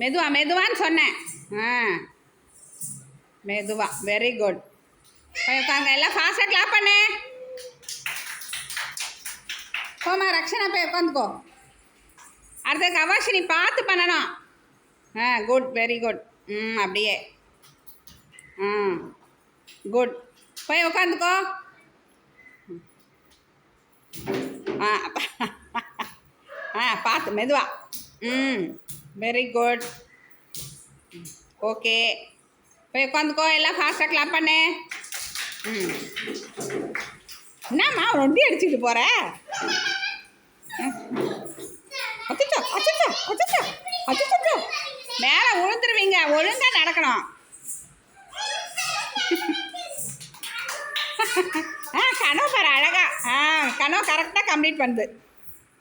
மெதுவா மெதுவான்னு சொன்னேன். ஆ. மெதுவா வெரி குட் போய் உட்காங்க எல்லாம் ஃபாஸ்ட்டாக கிளாப் பண்ணு. போமா ரக்ஷனா போய் உட்காந்துக்கோ. அடுத்த கவாஷினி பார்த்து பண்ணணும். ஆ குட் வெரி குட் ம் அப்படியே. ம் குட் போய் உட்காந்துக்கோ. ஆ ஆ பார்த்து மெதுவா. ம். வெரி குட் ஓகே போய் உட்காந்துக்கோ. எல்லாம் ஃபாஸ்ட்டாக கிளாப் பண்ணு. ம். என்னம்மா ரொண்டி அடிச்சுட்டு போகிற அச்சச்சோ அச்சச்சோ அச்சச்சோ அச்சச்சோ. மேலே விழுந்துருவீங்க ஒழுங்காக நடக்கணும். ஆ கனவு பாரு அழகா. ஆ கனவு கரெக்டாக கம்ப்ளீட் பண்ணுது.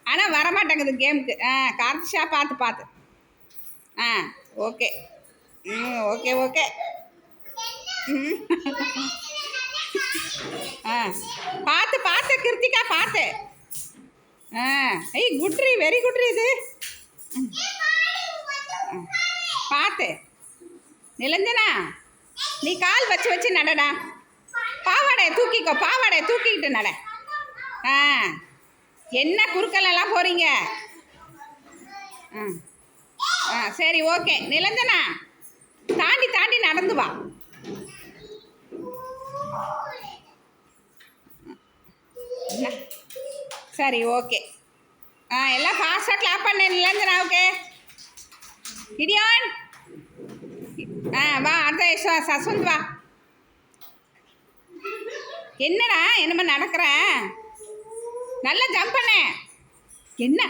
ஆனால் வரமாட்டேங்குது கேமுக்கு ஆ கரெக்டாக பார்த்து பார்த்து. ஆ ஓகே. ம் ஓகே ஓகே. ம் ஆ பார்த்து பார்த்து கிருத்திகா பார்த்து ஆ ஐய் குட்ரி வெரி குட்ரி இது. ஆ, பார்த்து நிலஞ்சனா நீ கால் வச்சு வச்சு நடடா. பாவாடையை தூக்கிக்கோ பாவாடையை தூக்கிக்கிட்டு நட. ஆ என்ன குறுக்கலெல்லாம் போகிறீங்க ஆ ஆ சரி ஓகே. நிலஞ்சனா தாண்டி தாண்டி நடந்து வா. சரி ஓகே. ஆ எல்லாம் ஃபாஸ்ட்டாக கிளாப் பண்ண நிலஞ்சனா ஓகே இடியான். ஆ வா அடுத்த ச- வா. என்னடா என்னமா நடக்கிற? நல்லா ஜம்ப் பண்ண. என்ன?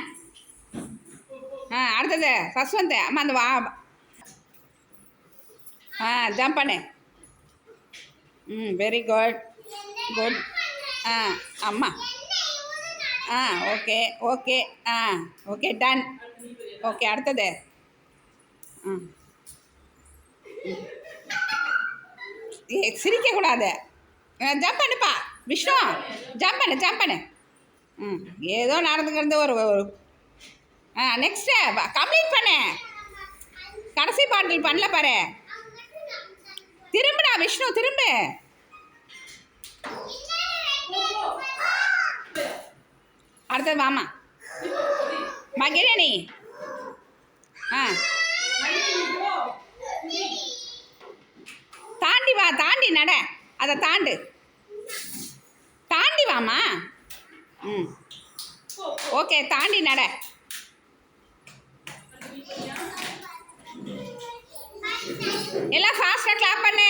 ஆ அடுத்தது சஸ்வந்த் அம்மா அந்த வா ஆ ஜம்ப் பண்ணு. ம் வெரி குட் குட் ஆ அம்மா. ஆ ஓகே ஓகே ஆ ஓகே டன் ஓகே அடுத்தது. ஆ. ஏ சிரிக்கக்கூடாது. ஜம்ப் பண்ணுப்பா. விஷ்ணு ஜம்ப் பண்ணு ஜம்ப் பண்ணு. ம் ஏதோ நடந்துக்கிறது ஒரு ஒரு நெக்ஸ்ட்டு கம்ப்ளீட் பண்ணு. கடைசி பாட்டில் பண்ணல பாரு. திரும்புடா விஷ்ணு திரும்பு. அடுத்தது வாமா மகிழனி. ஆ. தாண்டி வா தாண்டி நட. அதை தாண்டு. தாண்டி வாமா. ம். ஓகே தாண்டி நட. எல்லாம் ஃபாஸ்ட்டாக கிளாப் பண்ணு.